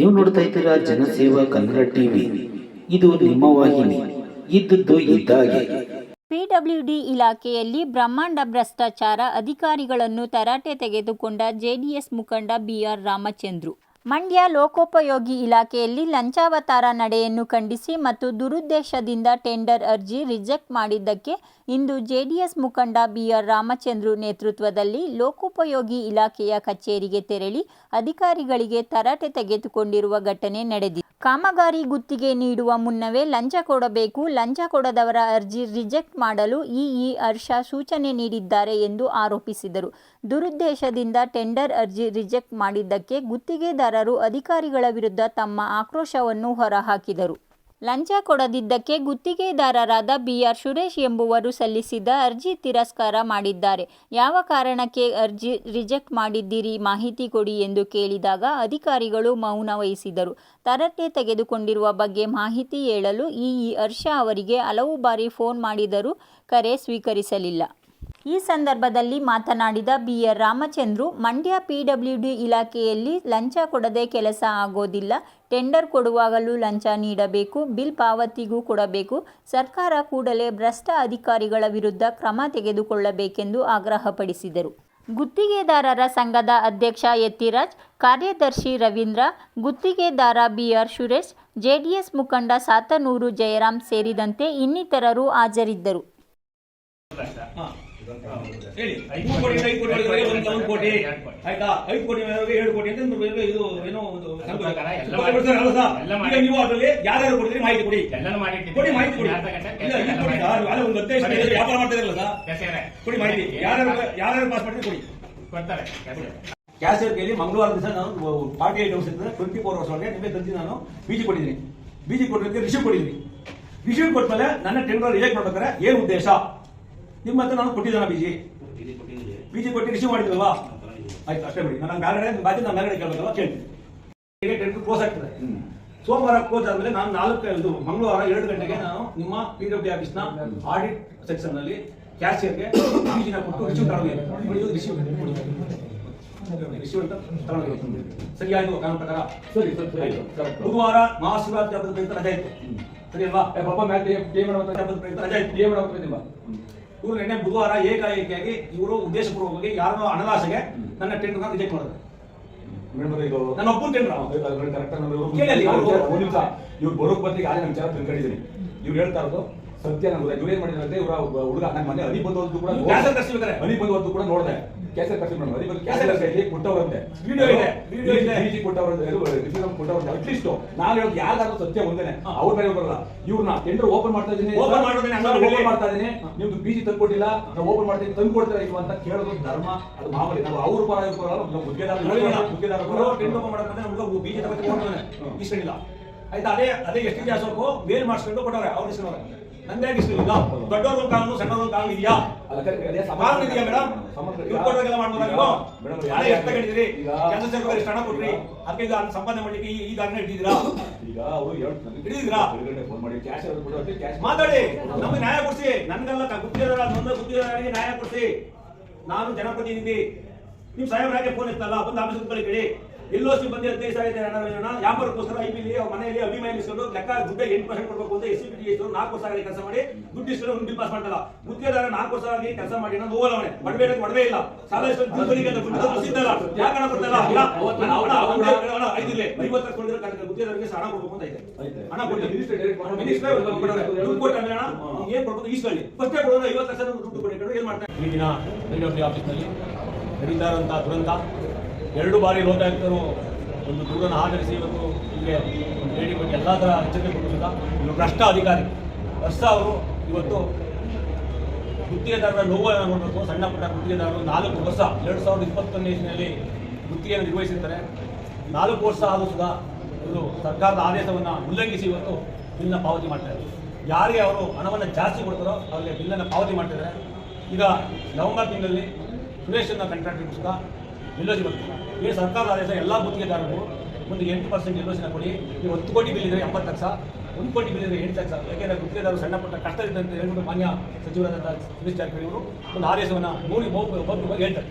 ನೀವು ನೋಡ್ತಾ ಇದ್ದೀರಾ ಜನಸೇವಾ ಕನ್ನಡ ಟಿವಿ. ಇದು ನಿಮ್ಮ ವಾಹಿನಿ. ಇದ್ದದ್ದು ಇದ್ದಾಗೆ. ಪಿಡಬ್ಲ್ಯೂಡಿ ಇಲಾಖೆಯಲ್ಲಿ ಬ್ರಹ್ಮಾಂಡ ಭ್ರಷ್ಟಾಚಾರ ಅಧಿಕಾರಿಗಳನ್ನು ತರಾಟೆ ತೆಗೆದುಕೊಂಡ ಜೆಡಿಎಸ್ ಮುಖಂಡ ಬಿಆರ್ ರಾಮಚಂದ್ರು. ಮಂಡ್ಯ ಲೋಕೋಪಯೋಗಿ ಇಲಾಖೆಯಲ್ಲಿ ಲಂಚಾವತಾರ ನಡೆಯನ್ನು ಖಂಡಿಸಿ ಮತ್ತು ದುರುದ್ದೇಶದಿಂದ ಟೆಂಡರ್ ಅರ್ಜಿ ರಿಜೆಕ್ಟ್ ಮಾಡಿದ್ದಕ್ಕೆ ಇಂದು ಜೆಡಿಎಸ್ ಮುಖಂಡ ಬಿಆರ್ ರಾಮಚಂದ್ರು ನೇತೃತ್ವದಲ್ಲಿ ಲೋಕೋಪಯೋಗಿ ಇಲಾಖೆಯ ಕಚೇರಿಗೆ ತೆರಳಿ ಅಧಿಕಾರಿಗಳಿಗೆ ತರಾಟೆ ತೆಗೆದುಕೊಂಡಿರುವ ಘಟನೆ ನಡೆದಿದೆ. ಕಾಮಗಾರಿ ಗುತ್ತಿಗೆ ನೀಡುವ ಮುನ್ನವೇ ಲಂಚ ಕೊಡಬೇಕು, ಲಂಚ ಕೊಡದವರ ಅರ್ಜಿ ರಿಜೆಕ್ಟ್ ಮಾಡಲು ಇಇ ಹರ್ಷ ಸೂಚನೆ ನೀಡಿದ್ದಾರೆ ಎಂದು ಆರೋಪಿಸಿದರು. ದುರುದ್ದೇಶದಿಂದ ಟೆಂಡರ್ ಅರ್ಜಿ ರಿಜೆಕ್ಟ್ ಮಾಡಿದ್ದಕ್ಕೆ ಗುತ್ತಿಗೆದಾರರು ಅಧಿಕಾರಿಗಳ ವಿರುದ್ಧ ತಮ್ಮ ಆಕ್ರೋಶವನ್ನು ಹೊರಹಾಕಿದರು. ಲಂಚ ಕೊಡದಿದ್ದಕ್ಕೆ ಗುತ್ತಿಗೆದಾರರಾದ ಬಿಆರ್ ಸುರೇಶ್ ಎಂಬುವರು ಸಲ್ಲಿಸಿದ್ದ ಅರ್ಜಿ ತಿರಸ್ಕಾರ ಮಾಡಿದ್ದಾರೆ. ಯಾವ ಕಾರಣಕ್ಕೆ ಅರ್ಜಿ ರಿಜೆಕ್ಟ್ ಮಾಡಿದ್ದೀರಿ? ಮಾಹಿತಿ ಕೊಡಿ ಎಂದು ಕೇಳಿದಾಗ ಅಧಿಕಾರಿಗಳು ಮೌನ ವಹಿಸಿದರು. ತರಟೆ ತೆಗೆದುಕೊಂಡಿರುವ ಬಗ್ಗೆ ಮಾಹಿತಿ ಹೇಳಲು ಇಇ ಹರ್ಷ ಅವರಿಗೆ ಹಲವು ಬಾರಿ ಫೋನ್ ಮಾಡಿದರೂ ಕರೆ ಸ್ವೀಕರಿಸಲಿಲ್ಲ. ಈ ಸಂದರ್ಭದಲ್ಲಿ ಮಾತನಾಡಿದ ಬಿಆರ್ ರಾಮಚಂದ್ರು, ಮಂಡ್ಯ ಪಿಡಬ್ಲ್ಯೂಡಿ ಇಲಾಖೆಯಲ್ಲಿ ಲಂಚ ಕೊಡದೆ ಕೆಲಸ ಆಗೋದಿಲ್ಲ, ಟೆಂಡರ್ ಕೊಡುವಾಗಲೂ ಲಂಚ ನೀಡಬೇಕು, ಬಿಲ್ ಪಾವತಿಗೂ ಕೊಡಬೇಕು, ಸರ್ಕಾರ ಕೂಡಲೇ ಭ್ರಷ್ಟ ಅಧಿಕಾರಿಗಳ ವಿರುದ್ಧ ಕ್ರಮ ತೆಗೆದುಕೊಳ್ಳಬೇಕೆಂದು ಆಗ್ರಹಪಡಿಸಿದರು. ಗುತ್ತಿಗೆದಾರರ ಸಂಘದ ಅಧ್ಯಕ್ಷ ಯತಿರಾಜ್, ಕಾರ್ಯದರ್ಶಿ ರವೀಂದ್ರ, ಗುತ್ತಿಗೆದಾರ ಬಿಆರ್ ಸುರೇಶ್, ಜೆಡಿಎಸ್ ಮುಖಂಡ ಸಾತನೂರು ಜಯರಾಮ್ ಸೇರಿದಂತೆ ಇನ್ನಿತರರು ಹಾಜರಿದ್ದರು. ಹೇಳಿ. ಮೂರು ಕೋಟಿ ಐದು ಕೋಟಿ ಒಳಗೆ ಒಂದು ಒಂದು ಕೋಟಿ. ಆಯ್ತಾ? ಐದು ಕೋಟಿ ಏಳು ಕೋಟಿ ಅಂತ ಇದು ಏನೋ ಒಂದು ಎಲ್ಲ ಈಗ ನೀವು ಅದರಲ್ಲಿ ಯಾರ್ಯಾರು ಕೊಡ್ತೀರಿ ಮಾಹಿತಿ ಕೊಡಿ. ಎಲ್ಲನೂ ಮಾಡಿ ಕೊಡಿ ಮಾಹಿತಿ ಕೊಡಿ. ಅಲ್ಲೇ ಒಂದು ವ್ಯಾಪಾರ ಮಾಡ್ತಾ ಇರಲ್ಲ ಸರ್ ಕೊಡಿ ಮಾಹಿತಿ. ಯಾರ್ಯಾರು ಯಾರ್ಯಾರು ಪಾಸ್ ಮಾಡ್ತೀರಿ ಕೊಡಿ. ಕೊಡ್ತಾರೆ ಕೈಲಿ ಮಂಗಳವಾರ ದಿವಸ ನಾನು ಪಾರ್ಟಿ ಅವರ್ಸ್ ಇರ್ತದೆ ಟ್ವೆಂಟಿ ಫೋರ್ ಅವರ್ಸ್ ಒಳಗೆ ನಿಮಗೆ ತಂದು ನಾನು. ಬಿಜಿ ಕೊಟ್ಟಿದ್ದೀನಿ. ಬಿಜಿ ಕೊಟ್ಟಿದ್ದಕ್ಕೆ ರಿಸೀವ್ ಕೊಟ್ಟಿದ್ದೀನಿ. ರಿಸೀವ್ ಕೊಟ್ಮೇಲೆ ನನ್ನ ಟೆಂಡರ್ ರಿಜೆಕ್ಟ್ ಮಾಡ್ಬೇಕಾದ್ರೆ ಏನು ಉದ್ದೇಶ? ನಿಮ್ಮ ಹತ್ರ ನಾನು ಕೊಟ್ಟಿದ್ದಾನ ಬಿಜಿ ಬಿಜಿ ಕೊಟ್ಟು ರಿಸೀವ್ ಮಾಡಿದ್ರಲ್ವಾ ಆಯ್ತು ಅಷ್ಟೇ ಬಿಡಿ ನಾನು ಮೇಲ್ಗಡೆ ಬಾಕಿ ನಾನು ಮ್ಯಾಗಡೆ ಕೇಳಬೇಕಲ್ಲ ಕೇಳ್ತೀನಿ. ಈಗ ಟೆಂಟ್ ಕ್ಲೋಸ್ ಆಗ್ತದೆ. ಸೋಮವಾರ ಕ್ಲೋಸ್ ಆದ್ಮೇಲೆ ನಾನು ನಾಲ್ಕು ಇದು ಮಂಗಳವಾರ ಎರಡು ಗಂಟೆಗೆ ನಾನು ನಿಮ್ಮ ಪಿ ಡಬ್ಲ್ಯೂ ಆಫೀಸ್ನ ಆಡಿಟ್ ಸೆಕ್ಷನ್ನಲ್ಲಿ ಕ್ಯಾಶಿಯರ್ಗೆ ಬಿಜಿನ ಕೊಟ್ಟು ರಿಸೀವ್ ತಗೊಂಡು ರಿಸೀವ್ ರಿಸೀವ್ ಅಂತ ಸರಿ ಆಯ್ತು ಕಾನೂನು ಪ್ರಕಾರ. ಸರಿ. ಬುಧವಾರ ಮಹಾಶಿವರಾತ್ರಿ ಹಬ್ಬದ ಪ್ರಯುಕ್ತ ರಜೆ ಇತ್ತು ಸರಿ ಅಲ್ವಾ? ಪಾಪ ಮ್ಯಾಲೆ ಗೇಮ್ ಹಬ್ಬದ ಪ್ರಯುಕ್ತ ರಜೆ ಇತ್ತು ನಿಮ್ಮ ಇವರು ನಿನ್ನೆ ಬುಧವಾರ ಏಕಾಏಕಿಯಾಗಿ ಇವರು ಉದ್ದೇಶಪೂರ್ವಕವಾಗಿ ಯಾರನ್ನೋ ಅನಲಾಸೆಗೆ ನನ್ನ ಟೆಂಡರ್ ರಿಜೆಕ್ಟ್ ಮಾಡಿದ್ರು. ಮೇಡಮ್ ಇದು ನನ್ನ ಒಬ್ಬನ ಟೆಂಡರ್ ಇವ್ರು ಬರೋಕ್ ಬದಲಿಗೆ ಆಗ ನಮ್ಮ ವಿಚಾರ ತಿಳ್ಕೊಂಡಿದ್ದೀನಿ ಇವ್ರು ಹೇಳ್ತಾ ಇರೋದು ಸತ್ಯ ನನಗೆ ಇವ್ರು ಏನ್ ಮಾಡಿದ್ರೆ ಇವ್ರ ಹುಡುಗ ನನ್ನ ಮನೆ ಹನಿ ಬಂದವತ್ತು ಕೂಡ ಹನಿ ಬಂದವದ್ದು ಕೂಡ ನೋಡಿದೆ. ಕ್ಯಾಸರ್ ಕರ್ಸಿ ಮಾಡಿ ಅದಕ್ಕೆ ಒಂದು ಕ್ಯಾಸರ್ ಕೈಲಿ ಕೊಟ್ಟವರಂತೆ ವಿಡಿಯೋ ಇದೆ, ವಿಡಿಯೋ ಇದೆ. ಬಿಜಿ ಕೊಟ್ಟವರಂತೆ ಕೊಟ್ಟವರಂತೆ ಅಟ್ಲೀಸ್ಟ್ ನಾನು ಹೇಳೋದು ಯಾರಾದ್ರೂ ಸತ್ಯ ಒಂದೇನೆ ಅವ್ರ ಮೇಲೆ ಬರಲ್ಲ ಇವ್ರನ್ನ ಟೆಂಡರ್ ಓಪನ್ ಮಾಡ್ತಾ ಇದ್ದೀನಿ ಓಪನ್ ಹೇಳಿ. ಮಾಡ್ತಾ ಇದೀನಿ ನಿಮ್ದು ಬಿಜಿ ತಂದ್ಕೊಟ್ಟಿಲ್ಲ ನಾವು ಓಪನ್ ಮಾಡ್ತೀನಿ ತಂದು ಕೊಡ್ತಾರೆ ಇಲ್ವಾ ಅಂತ ಕೇಳೋದು ಧರ್ಮ ಅದು ಮಾಮೂಲಿ ನಾವು ಅವ್ರ ಪರ ಇವ್ರ ಪರ ಮುಖ್ಯದಾರ ನಾವು ಗುತ್ತಿಗೆದಾರ ಗುತ್ತಿಗೆದಾರ ಟೆಂಡರ್ ಓಪನ್ ಮಾಡಕ್ಕೆ ಹುಡುಗ ಬೀಜ ತಗೊಂಡು ಹೋಗ್ತಾನೆ ಇಸ್ಕೊಂಡಿಲ್ಲ ಆಯ್ತಾ ಅದೇ ಅದೇ ಎಷ್ಟು ಜಾಸ್ತಿ ಮೇಲ್ ಮಾಡಿಸ್ಕೊಂಡು ಕೊಟ್ಟವ್ರೆ ಅವ್ರು ಇಸ್ಕೊಂಡವ್ರೆ ನಂದೇ ಇಸ್ಕೊಂಡಿಲ್ಲ ದೊಡ್ಡವ್ರ ಕಾನೂನು ಸಣ್ಣವ್ರ ಕಾನೂನು ಇದೆಯಾ? ಕಾನೂನು ಇದೆಯಾ ಮೇಡಮ್ ಕೊಡೋದೆಲ್ಲ ಮಾಡ್ಬೋದಾ ನೀವು? ಮೇಡಮ್, ಎಷ್ಟು ಈಗ- ಕೆಲಸ ಎಷ್ಟು ಹಣ ಕೊಟ್ರಿ ಅದಕ್ಕೆ ಈಗ ಸಂಪಾದನೆ ಮಾಡ್ಲಿಕ್ಕೆ ಈ- ದಾರಿನ ಹಿಡಿದಿರಾ ಈಗ ಅವರು ಹಿಡಿದಿದ್ರಾ? ಫೋನ್ ಮಾಡಿ ಕ್ಯಾಶ್ ಕ್ಯಾಶ್ ಮಾತಾಡಿ ನಮ್ಗೆ ನ್ಯಾಯ ಕೊಡಿಸಿ. ನನ್ಗೆಲ್ಲ ಗುತ್ತಿಗೆದಾರ ನೊಂದ ಗುತ್ತಿಗೆದಾರರಿಗೆ ನ್ಯಾಯ ಕೊಡಿಸಿ. ನಾನು ಜನಪ್ರತಿನಿಧಿ. ನಿಮ್ ಸಾಹೇಬ್ರಾಗೆ ಫೋನ್ ಇತ್ತಲ್ಲ ಬಂದು ಆಫೀಸ್ ಕೇಳಿ. ಎಲ್ಲೋ ಸಿಬ್ಬಂದಿ ಬಂದು ಹದಿನೈದು ಸಾವಿರ ಹಣ ಜನ ವ್ಯಾಪಾರಕ್ಕೋಸ್ಕರ ಐ ಪಿ ಅವ್ರ ಮನೆಯಲ್ಲಿ ಅಭಿಮಾನಿ ಲೆಕ್ಕ ದುಡ್ಡು ಎಂಟು ಪರ್ಸೆಂಟ್ ಕೊಡಬೇಕು ಅಂತ ಎಸ್ ಸಿ ಪಿ ಎಷ್ಟು ನಾಲ್ಕು ವರ್ಷ ಆಗಿ ಕೆಲಸ ಮಾಡಿ. ದುಡ್ಡು ಇಷ್ಟು ಒಂದು ಬಿಲ್ ಪಾಸ್ ಮಾಡ್ತಲ್ಲ ಗುತ್ತಿಗೆದಾರ ನಾಲ್ಕು ವರ್ಷ ಆಗಿ ಕೆಲಸ ಮಾಡಿ ನಾನು ಹೋಗಲ್ಲ ಅವನೇ ಬಡಬೇಡ ಬಡವೇ ಇಲ್ಲ. ಸಾಲ ದುಡ್ಡು ರಸೀದಲ್ಲ ಯಾಕೆ ಹಣ ಕೊಡ್ತಲ್ಲ ಹಣ ಹಣ ಐವತ್ತು ಲಕ್ಷ ಕೊಡಿದ್ರೆ ಕರೆಕ್ಟ್ ಗುತ್ತಿಗೆದಾರರಿಗೆ ಹಣ ಕೊಡ್ಬೇಕು ಅಂತ ಇದೆ. ಹಣ ಕೊಡಿ ಮಿನಿಸ್ಟರ್ ದುಡ್ಡು ಏನ್ ಕೊಡ್ಬೋದು ಈಸ್ಕೊಳ್ಳಿ. ಫಸ್ಟೇ ಕೊಡೋದು ಐವತ್ತು ಲಕ್ಷ ದುಡ್ಡು ಕೊಡಿ. ಏನ್ ಮಾಡ್ತಾರೆ ಈ ದಿನ ಪಿಡಬ್ಲ್ಯೂ ಆಫೀಸ್ನಲ್ಲಿ ನಡೀತಾ ಇರುವಂತಹ ದುರಂತ. ಎರಡು ಬಾರಿ ಲೋಕಾಯುಕ್ತರು ಒಂದು ದೂರನ್ನು ಆಧರಿಸಿ ಇವತ್ತು ನಿಮಗೆ ಭೇಟಿ ಕೊಟ್ಟು ಎಲ್ಲ ಥರ ಎಚ್ಚರಿಕೆ ಕೊಡಿಸಿದ ಇವರು ಭ್ರಷ್ಟ ಅಧಿಕಾರಿ. ಭ್ರಷ್ಟ ಅವರು ಇವತ್ತು ಗುತ್ತಿಗೆದಾರರ ನೋವನ್ನು ನೋಡಬೇಕು, ಸಣ್ಣ ಪುಟ್ಟ ಗುತ್ತಿಗೆದಾರರು ನಾಲ್ಕು ವರ್ಷ, ಎರಡು ಸಾವಿರದ ಇಪ್ಪತ್ತೊಂದನೇ ಇಸ್ವಿನಲ್ಲಿ ಗುತ್ತಿಗೆಯನ್ನು ನಿರ್ವಹಿಸಿರ್ತಾರೆ. ನಾಲ್ಕು ವರ್ಷ ಆದರೂ ಸುಧಾ ಇವರು ಸರ್ಕಾರದ ಆದೇಶವನ್ನು ಉಲ್ಲಂಘಿಸಿ ಇವತ್ತು ಬಿಲ್ನ ಪಾವತಿ ಮಾಡ್ತಾರೆ ಯಾರಿಗೆ ಅವರು ಹಣವನ್ನು ಜಾಸ್ತಿ ಕೊಡ್ತಾರೋ ಅವರಿಗೆ ಬಿಲ್ಲನ್ನು ಪಾವತಿ ಮಾಡ್ತಿದ್ದಾರೆ. ಈಗ ನವೆಂಬರ್ ತಿಂಗಳಲ್ಲಿ ಸುರೇಶನ್ನ ಕಾಂಟ್ರಾಕ್ಟ್ ಸುಧಾ ನಿಲ್ಲೋಸಿ ಬರ್ತಾರೆ ಈ ಸರ್ಕಾರದ ಆದೇಶ ಎಲ್ಲ ಗುತ್ತಿಗೆದಾರರು ಒಂದು ಎಂಟು ಪರ್ಸೆಂಟ್ ನಿಲ್ಲೋಸಿನ ಕೊಡಿ. ನೀವು ಹತ್ತು ಕೋಟಿ ಬಿಲ್ ಎಂಬತ್ತು ಲಕ್ಷ. ಒಂದು ಕೋಟಿ ಬಿಲ್ ಇದ್ರೆ ಎಂಟು ಲಕ್ಷ. ಯಾಕೆಂದರೆ ಗುತ್ತಿಗೆದಾರರು ಸಣ್ಣ ಪುಟ್ಟ ಕಷ್ಟವಿದೆ ಅಂತ ಹೇಳ್ಬಿಟ್ಟು ಮಾನ್ಯ ಸಚಿವರಾದಂಥ ಸುರೇಶ್ ಜಾರಕಿಹೊಳಿ ಅವರು ಒಂದು ಆದೇಶವನ್ನು ನೋಡಿ ಒಬ್ಬ ಒಬ್ಬ ಹೇಳ್ತಾರೆ.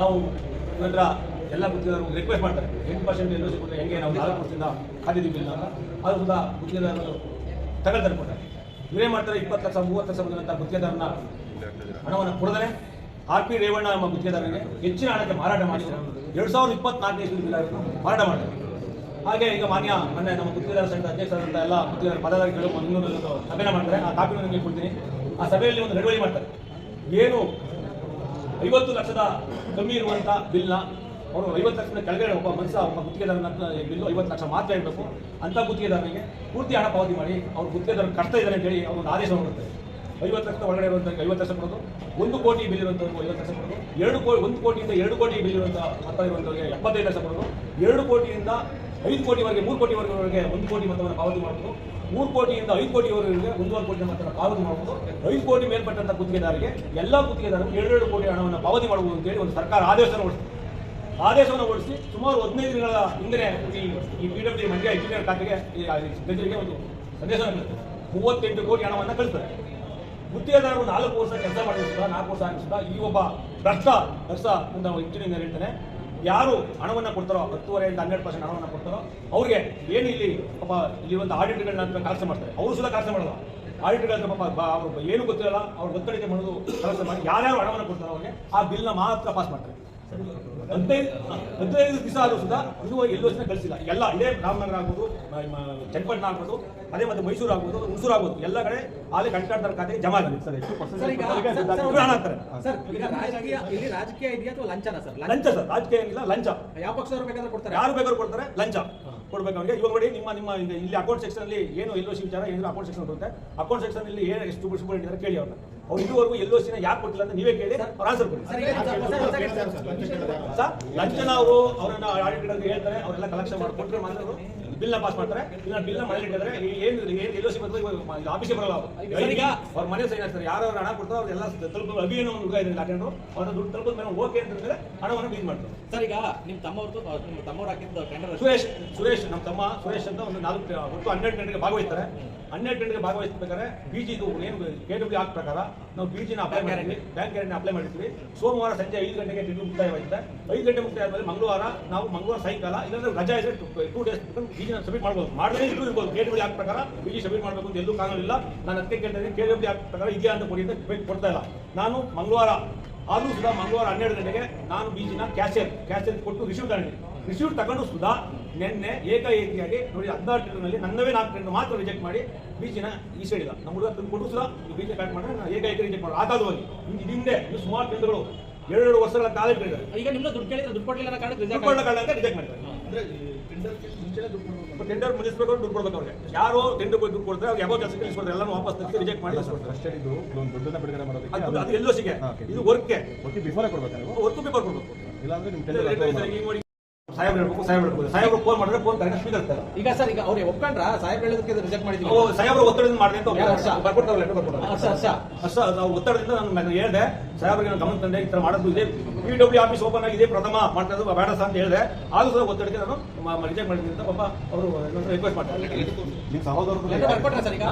ನಾವು ನಂತರ ಎಲ್ಲ ಗುತ್ತಿಗೆದಾರರು ರಿಕ್ವೆಸ್ಟ್ ಮಾಡ್ತಾರೆ. ಎಂಟು ಪರ್ಸೆಂಟ್ ಎಲ್ಲೋ ಕೊಟ್ಟರೆ ಹೆಂಗೆ? ನಾವು ನಾಲ್ಕು ವರ್ಷದಿಂದ ಕಾದಿದ್ದೀವಿ ಇಲ್ಲ ಅದು ಕೂಡ ಗುತ್ತಿಗೆದಾರರು ತಗೊಳ್ತಾರೆ ಕೊಡ್ತಾರೆ ಇವರೇ ಮಾಡ್ತಾರೆ? ಇಪ್ಪತ್ತು ಲಕ್ಷ, ಮೂವತ್ತು ಲಕ್ಷ ಬಂದಂಥ ಗುತ್ತಿಗೆದಾರನ ಹಣವನ್ನು ಕೊಡದರೆ ಆರ್ ಪಿ ರೇವಣ್ಣ ಎಂಬ ಗುತ್ತಿಗೆದಾರರಿಗೆ ಹೆಚ್ಚಿನ ಹಣಕ್ಕೆ ಮಾರಾಟ ಮಾಡಿ ಎರಡು ಸಾವಿರದ ಇಪ್ಪತ್ನಾಲ್ಕನೇ ಮಾರಾಟ ಮಾಡಿದೆ ಹಾಗೆ ಈಗ ಮಾನ್ಯ ಮೊನ್ನೆ ನಮ್ಮ ಗುತ್ತಿಗೆದಾರ ಸಂಘದ ಅಧ್ಯಕ್ಷರಾದಂಥ ಎಲ್ಲ ಗುತ್ತಿಗೆದಾರ ಪದಾಧಿಕಾರಿಗಳು ಒಂದು ಸಭೆನ ಮಾಡ್ತಾರೆ. ಆ ಕಾಪಿ ನಿಮಗೆ ಕೊಡ್ತೀನಿ. ಆ ಸಭೆಯಲ್ಲಿ ಒಂದು ನಡವಳಿ ಮಾಡ್ತಾರೆ. ಏನು ಐವತ್ತು ಲಕ್ಷದ ಕಮ್ಮಿ ಇರುವಂಥ ಬಿಲ್ನ ಅವರು ಐವತ್ತು ಲಕ್ಷದ ಕೆಳಗಡೆ ಒಬ್ಬ ಮನುಷ್ಯ ಒಬ್ಬ ಗುತ್ತಿಗೆದಾರನ ಬಿಲ್ಲು ಐವತ್ತು ಲಕ್ಷ ಮಾತ್ರ ಇರಬೇಕು. ಅಂತ ಗುತ್ತಿಗೆದಾರನಿಗೆ ಪೂರ್ತಿ ಹಣ ಪಾವತಿ ಮಾಡಿ ಅವ್ರು ಗುತ್ತಿಗೆದಾರ ಕಟ್ತಾ ಇದ್ದಾರೆ ಅಂತ ಹೇಳಿ ಅವ್ರು ಒಂದು ಆದೇಶ ಮಾಡುತ್ತೆ ಐವತ್ತು ಲಕ್ಷದ ಒಳಗಡೆ ಇರುವಂಥ ಐವತ್ತು ಲಕ್ಷ ಕೊಡೋದು, ಒಂದು ಕೋಟಿ ಬಿಲ್ ಐವತ್ತು ಲಕ್ಷ ಕೊಡೋದು, ಎರಡು ಕೋಟಿ ಒಂದು ಕೋಟಿಯಿಂದ ಎರಡು ಕೋಟಿ ಬಿಲ್ ಇರುವಂಥ ಮೊತ್ತ ಎಪ್ಪತ್ತೈದು ಲಕ್ಷ ಕೊಡೋದು, ಎರಡು ಕೋಟಿಯಿಂದ ಐದು ಕೋಟಿವರೆಗೆ, ಮೂರು ಕೋಟಿವರೆಗೆ ಒಂದು ಕೋಟಿ ಮೊತ್ತವನ್ನು ಪಾವತಿ ಮಾಡಬಹುದು ಮೂರು ಕೋಟಿಯಿಂದ ಐದು ಕೋಟಿವರೆಗೆ ಒಂದೂವರೆ ಕೋಟಿ ಮೊತ್ತವನ್ನು ಪಾವತಿ ಮಾಡಬಹುದು ಐದು ಕೋಟಿ ಮೇಲ್ಪಟ್ಟಂತ ಗುತ್ತಿಗೆದಾರರಿಗೆ ಎಲ್ಲ ಗುತ್ತಿಗೆದಾರರು ಎರಡೆರಡು ಕೋಟಿ ಹಣವನ್ನು ಪಾವತಿ ಮಾಡಬಹುದು ಅಂತೇಳಿ ಒಂದು ಸರ್ಕಾರ ಆದೇಶವನ್ನು ಹೊರಡಿಸಿದೆ. ಆದೇಶವನ್ನು ಹೊರಡಿಸಿ ಸುಮಾರು ಹದಿನೈದು ದಿನಗಳ ಹಿಂದೆ ಈ ಪಿ ಡಬ್ಲ್ಯೂ ಮಂಡ್ಯ ಇಂಜಿನಿಯರ್ ಖಾತೆಗೆ ಗಜರಿಗೆ ಒಂದು ಸಂದೇಶವನ್ನು ಮೂವತ್ತೆಂಟು ಕೋಟಿ ಹಣವನ್ನು ಕಳಿಸ್ತಾರೆ. ಗುತ್ತಿಗೆದಾರರು ನಾಲ್ಕು ವರ್ಷ ಕೆಲಸ ಮಾಡಿಸುತ್ತಾ ನಾಲ್ಕು ವರ್ಷ ಆಗಿಸ್ತಾ ಈ ಒಬ್ಬ ಭ್ರಷ್ಟ ಭ್ರಷ್ಟ ಅಂತ ಇಂಜಿನಿಯರ್ ಹೇಳ್ತಾನೆ. ಯಾರು ಹಣವನ್ನು ಕೊಡ್ತಾರೋ ಹತ್ತುವರೆಯಿಂದ ಹನ್ನೆರಡು ಪರ್ಸೆಂಟ್ ಹಣವನ್ನು ಕೊಡ್ತಾರೋ, ಅವ್ರಿಗೆ ಏನು ಇಲ್ಲಿ ಪಾಪ ಒಂದು ಆಡಿಟ್ಗಳನ್ನ ಕೆಲಸ ಮಾಡ್ತಾರೆ. ಅವರು ಸುದ ಕೆಲಸ ಮಾಡಲ್ಲ. ಆಡಿಟ್ಗಳ ಪಾಪ ಅವ್ರು ಏನು ಗೊತ್ತಿರಲ್ಲ, ಅವ್ರು ಒತ್ತಡಿಕೆ ಮಾಡೋದು ಕೆಲಸ ಮಾಡಿ, ಯಾರ್ಯಾರು ಹಣವನ್ನು ಕೊಡ್ತಾರೋ ಅವ್ರಿಗೆ ಆ ಬಿಲ್ನ ಮಾತ್ರ ಪಾಸ್ ಮಾಡ್ತಾರೆ. ಹದಿನೈದು ಹದಿನೈದು ದಿವಸ ಆದರೂ ಸುಧಾ ಇನ್ನೂ ಎಲ್ಲೋ ಜನ ಕಳಿಸಿಲ್ಲ. ಎಲ್ಲ ಇದೇ ರಾಮನಗರ ಆಗ್ಬೋದು ಚನ್ನಪಟ್ಟಣ ಆಗ್ಬೋದು ಅದೇ ಮತ್ತೆ ಮೈಸೂರು ಆಗ್ಬೋದು ಹುಣಸೂರು ಆಗ್ಬೋದು ಎಲ್ಲ ಕಡೆ ಅಲ್ಲಿ ಕಂಟಾಡ್ತಾರ ಖಾತೆಗೆ ಜಮಾ ಆಗಿದೆ. ಸರ್ ಎಷ್ಟು ಸರ್, ಈಗ- ಪರ್ಸೆಂಟ್ ರಾಜಕೀಯ ಇಲ್ಲಿ ರಾಜಕೀಯ ಇದೆಯಾ ಅಥವಾ ಲಂಚನ ಸರ್? ಲಂಚ. ಸರ್ ರಾಜಕೀಯ ಏನಿಲ್ಲ ಲಂಚ. ಯಾವ ಪಕ್ಷ ಬೇಕಾದ್ರೆ ಕೊಡ್ತಾರೆ. ಯಾರು ಬೇಕಾದ್ರೂ ಕೊಡ್ತಾರೆ ಲಂಚ. ಕೊಡ್ಬೇಕು ಅವ್ರಿಗೆ. ಇವಾಗ ನೋಡಿ ನಿಮ್ಮ ನಿಮ್ಮ ಇಲ್ಲಿ ಅಕೌಂಟ್ ಸೆಕ್ಷನ್ ಅಲ್ಲಿ ಏನು ಎಲ್ಲೋ ವಿಚಾರ ಏನಿಲ್ಲ ಅಕೌಂಟ್ ಸೆಕ್ಷನ್ ಬರುತ್ತೆ ಅಕೌಂಟ್ ಸೆಕ್ಷನ್ ಅಲ್ಲಿ ಏನು ಎಷ್ಟು ಕೇಳಿ ಅವ್ರನ್ನ. ಅವ್ರು ಇದುವರೆಗೂ ಎಲ್ಲೋ ಸಿನ ಯಾಕೆ ಕೊಟ್ಟಿಲ್ಲ ಅಂತ ನೀವೇ ಕೇಳಿ ಅವ್ರ ಆನ್ಸರ್ ಕೊಡಿ ಸರ್, ಅವರು ಲಂಚ ನಾವು ಅವರನ್ನ ಆಡಿಟ್ ಹೇಳ್ತಾರೆ ಅವರೆಲ್ಲ ಕಲೆಕ್ಷನ್ ಮಾಡಿ ಕೊಟ್ಟರೆ ಮಾತ್ರ ಬಿಲ್ನ ಪಾಸ್ ಮಾಡ್ತಾರೆ. ಇಲ್ಲ ಬಿಲ್ನ ಮನೇಲಿ ಇಟ್ಟಿದ್ರೆ ಏನು ಏನು ಎಲ್ಲೋ ಸಿ ಬರ್ತದೆ ಇವಾಗ ಆಫೀಸಿಗೆ ಬರಲ್ಲ ಅವರು. ಈಗ- ಅವ್ರ ಮನೆ ಸೈನ್ ಆಗ್ತಾರೆ ಯಾರು ಹಣ ಕೊಡ್ತಾರೋ ಅವ್ರೆಲ್ಲ ತಲುಪ ಅಭಿಯಾನ ಒಂದು ಹುಡುಗ ಇದೆ ಅವ್ರ ದುಡ್ಡು ತಲುಪಿದ ಮೇಲೆ ಓಕೆ ಅಂತಂದ್ರೆ ಹಣವನ್ನು ಬೀಜ್ ಮಾಡ್ತಾರೆ. ಸರ್ ಈಗ ನಿಮ್ಮ ತಮ್ಮವ್ರದ್ದು ನಿಮ್ಮ ತಮ್ಮವ್ರು ಹಾಕಿದ್ದು ಟೆಂಡರ್ ಸುರೇಶ್ ಸುರೇಶ್ ನಮ್ಮ ತಮ್ಮ ಸುರೇಶ್ ಅಂತ ಒಂದು ನಾಲ್ಕು ಒಟ್ಟು ಹನ್ನೆರಡು ಗಂಟೆಗೆ ಭಾಗವಹಿಸ್ತಾರೆ. ಹನ್ನೆರಡು ಗಂಟೆಗೆ ಭಾಗವಹಿಸ್ಬೇಕಾದ್ರೆ ಬಿ ಏನು ಕೆ ಡಬ್ಲ್ಯೂ ಆಕ್ಟ್ ಪ್ರಕಾರ ನಾವು ಬಿ ಜಿನ ಅಪ್ಲೈ ಮಾಡಿದ್ವಿ. ಬ್ಯಾಂಕ್ ಗ್ಯಾರಂಟಿ ಅಪ್ಲೈ ಮಾಡಿರ್ತೀವಿ ಸೋಮವಾರ ಸಂಜೆ ಐದು ಗಂಟೆಗೆ ಟಿಂಡು ಮುಕ್ತಾಯವಾಗಿದೆ ಐದು ಗಂಟೆ ಮುಕ್ತಾಯ ಆದಮೇಲೆ ಮಂಗಳವಾರ ನಾವು ಮಂಗಳವಾರ ಸಾಯಂಕಾಲ ಇಲ್ಲಾಂದ್ರೆ ರಜಾ ಇದ್ರೆ ಟೂ ಡೇಸ್ ಬಿ ಸಬ್ಮಿಟ್ ಮಾಡಬಹುದು ಮಾಡದೇ ಇದ್ರು ಇರ್ಬೋದು. ಗೇಟ್ ಬಿಡಿ ಆಕ್ಟ್ ಪ್ರಕಾರ ಬಿ ಜಿ ಸಬ್ಮಿಟ್ ಮಾಡಬೇಕು ಅಂತ ಎಲ್ಲೂ ಕಾನೂನಿಲ್ಲ ನಾನು ಅದಕ್ಕೆ ಕೇಳ್ತಾ ಕೆ ಡಬ್ಲ್ಯೂ ಆಕ್ಟ್ ಪ್ರಕಾರ ಇದೆಯಾ ಅಂತ ಕೊಡಿ ಅಂತ ಕೊಡ್ತಾ ಇಲ್ಲ. ನಾನು ಮಂಗಳವಾರ ಆದರೂ ಸುಧಾ ಮಂಗಳವಾರ ಹನ್ನೆರಡು ಗಂಟೆಗೆ ನಾನು ಬೀಜಿನ ಕ್ಯಾಶಿಯರ್ ಕ್ಯಾಶಿಯರ್ ಕೊಟ್ಟು ರಿಸೀವ್ ತಗೊಂಡೆ ರಿಸೀವ್ ತಗೊಂಡು ಸುಧಾ ನಿನ್ನೆ ಏಕಾಏಕಿಯಾಗಿ ನೋಡಿ ಹದಿನಾರು ಟ್ರೆಂಡ್ನಲ್ಲಿ ನನ್ನವೇ ನಾಲ್ಕು ಟ್ರೆಂಡ್ ಮಾತ್ರ ರಿಜೆಕ್ಟ್ ಮಾಡಿ ಬೀಜಿನ ಈ ಸೈಡ್ ಇಲ್ಲ ನಮ್ಮ ಹುಡುಗ ತಂದು ಕೊಟ್ಟು ಸುಧಾ ಬೀಜ ಕಟ್ ಮಾಡಿದ್ರೆ ನಾನು ಏಕಾಏಕಿ ರಿಜೆಕ್ಟ್ ಮಾಡಿ ಇದು ಹಿಂದೆ ಇದು ಸುಮಾರು ಟ್ರೆಂಡ್ಗಳು ಎರಡು ವರ್ಷಗಳ ಕಾಲ ಈಗ ನಿಮ್ಮ ದುಡ್ಡು ಕೇಳಿದ್ರೆ ದುಡ್ಡು ಕೊಡಲಿಲ್ಲ ಕಾರಣ ರಿಜೆಕ್ಟ್ ಮಾಡ್ತಾರೆ ಟೆಂಡರ್ ಮುಗಿಸ್ಬೇಕು ದುಡ್ಡು ಕೊಡ್ಬೇಕು ಅವ್ರಿಗೆ. ಯಾರು ಟೆಂಡರ್ ದುಡ್ಡು ಕೊಡ್ತಾರೆ ಯಾವ ಕೆಲಸ ಕಳಿಸ್ಕೊಡ್ತಾರೆ ಎಲ್ಲರೂ ವಾಪಸ್ ತೆಗೆದು ರಿಜೆಕ್ಟ್ ಮಾಡಿ ಅಷ್ಟೇ ಇದು ಒಂದು ದುಡ್ಡನ್ನ ಬಿಡುಗಡೆ ಮಾಡೋದಕ್ಕೆ ಅದು ಎಲ್ಲೋ ಸಿಗೆ. ಇದು ವರ್ಕ್ಗೆ ಒತ್ತಿ ಬಿಫೋರೇ ಕೊಡ್ಬೇಕಾ ವರ್ಕ್ ಬಿಫೋರ್ ಕೊಡ್ಬೇಕು. ಇಲ್ಲಾಂದ್ರೆ ನಿಮ್ಮ ಟೆಂಡರ್ ಸಾಹೇಬ್ರು ಹೇಳ್ಬೇಕು ಸಾಹೇಬ್ರು ಹೇಳ್ಬೋದು ಸಾಹೇಬ್ರು ಫೋನ್ ಮಾಡಿದ್ರೆ ಫೋನ್ ಕರೆಕ್ಟ್ ಸ್ಪೀಕರ್ ಇರ್ತಾರೆ ಈಗ ಸರ್ ಈಗ ಅವ್ರಿಗೆ ಒಪ್ಕೊಂಡ್ರ ಸಾಹೇಬ್ ಹೇಳೋದಕ್ಕೆ ರಿಜೆಕ್ಟ್ ಮಾಡಿದೀವಿ. ಓ ಸಾಹೇಬ್ರು ಒತ್ತಡದಿಂದ ಮಾಡಿದೆ ಅಂತ ವರ್ಷ? ಬರ್ಕೊಡ್ತಾರೆ ಲೆಟರ್ ಬರ್ಕೊಡ್ತಾರೆ ಹರ್ಷ ಹರ್ಷ ನಾವು ಒತ್ತಡದಿಂದ ನಾನು ಹೇಳಿದೆ ಸಾಹೇಬ್ರಿಗೆ ನಾನು ಗಮನ ತಂದೆ ಈ ತರ ಮಾಡೋದು ಇದೆ. ಪಿ ಡಬ್ಲ್ಯೂ ಆಫೀಸ್ ಓಪನ್ ಆಗಿದೆ ಪ್ರಥಮ ಮಾಡ್ತಾ ಬೇಡ ಸರ್ ಅಂತ ಹೇಳಿದೆ. ಆದರೂ ಸಹ ಒತ್ತಡಕ್ಕೆ ನಾನು ರಿಜೆಕ್ಟ್ ಮಾಡಿದ್ದೀನಿ ಅಂತ ಪಾಪ ಅವರು ರಿಕ್ವೆಸ್ಟ್ ಮಾಡ್ತಾರೆ. ನಿಮ್ಮ ಸಹೋದರರು ಸರ್ ಈಗ?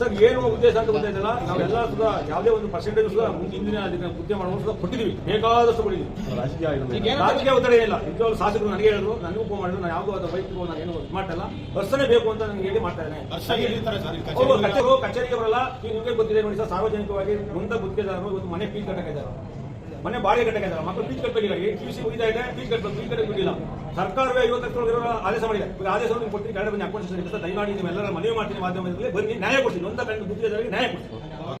ಸರ್ ಏನು ಉದ್ದೇಶ ಅಂತ ಗೊತ್ತಾಯ್ತಲ್ಲ ನಾವೆಲ್ಲ ಸುದ ಯಾವುದೇ ಒಂದು ಪರ್ಸೆಂಟೇಜ್ ಸುಧಾ ಮುಂದಿನ ಅದಕ್ಕೆ ಹುದ್ದೆ ಮಾಡುವ ಸುಧಾ ಕೊಟ್ಟಿದ್ದೀವಿ. ಬೇಕಾದಷ್ಟು ಕೊಟ್ಟಿದ್ದೀವಿ. ರಾಜಕೀಯ ರಾಜಕೀಯ ಒತ್ತಡ ಇಲ್ಲ ನಿಜವಾಗ್ಲೂ ಶಾಸಕರು ನನಗೆ ಹೇಳಿದ್ರು ನನಗೂ ಫೋನ್ ಮಾಡಿದ್ರು ನಾನು ಯಾವುದೋ ಅದು ವೈಯಕ್ತಿಕ ನಾನು ಏನು ಇಲ್ಲ ಬಸ್ಸನ್ನೇ ಬೇಕು ಅಂತ ನನಗೆ ಹೇಳಿ ಮಾಡ್ತಾ ಇದ್ದೇನೆ. ಕಚೇರಿ? ಕಚೇರಿಗೆ ಬರಲ್ಲ. ಈಗ ನಿಮಗೆ ಗೊತ್ತಿದೆ ನೋಡಿ ಸರ್ ಸಾರ್ವಜನಿಕವಾಗಿ ಮುಂದೆ ಗುತ್ತಿಗೆದಾರರು ಇವತ್ತು ಮನೆ ಫೀಸ್ ಕಟ್ಟಕ್ಕಿದ್ದಾರೆ. ಮನೆ ಬಾಡಿಗೆ ಕಟ್ಟಕ್ಕಿದ್ದಾರೆ. ಮಕ್ಕಳು ಫೀಸ್ ಕಟ್ಟಬೇಕಿಲ್ಲ ಈ ಪಿ ಸಿ ಮುಗಿತಾ ಇದೆ ಫೀಸ್ ಕಟ್ಟಬೇಕು ಫೀಸ್ ಕಟ್ಟಕ್ಕೆ ಬಿಟ್ಟಿಲ್ಲ. ಸರ್ಕಾರವೇ ಐವತ್ತು ಲಕ್ಷ ಒಳಗಿರೋ ಆದೇಶ ಮಾಡಿದೆ. ಈಗ ಆದೇಶವನ್ನು ನೀವು ಕೊಡ್ತೀನಿ ಕಡೆ ಬಂದು ಅಕೌಂಟ್ ದಯಮಾಡಿ ನಿಮ್ಮೆಲ್ಲರ ಮನವಿ ಮಾಡ್ತೀನಿ ಮಾಧ್ಯಮದಲ್ಲಿ. ಬನ್ನಿ ನ್ಯಾಯ ಕೊಡ್ತೀನಿ. ಒಂದ ಕಂಡು ಗುತ್ತಿಗೆದಾರರಿಗೆ ನ್ಯಾಯ ಕೊಡ್ತೀನಿ.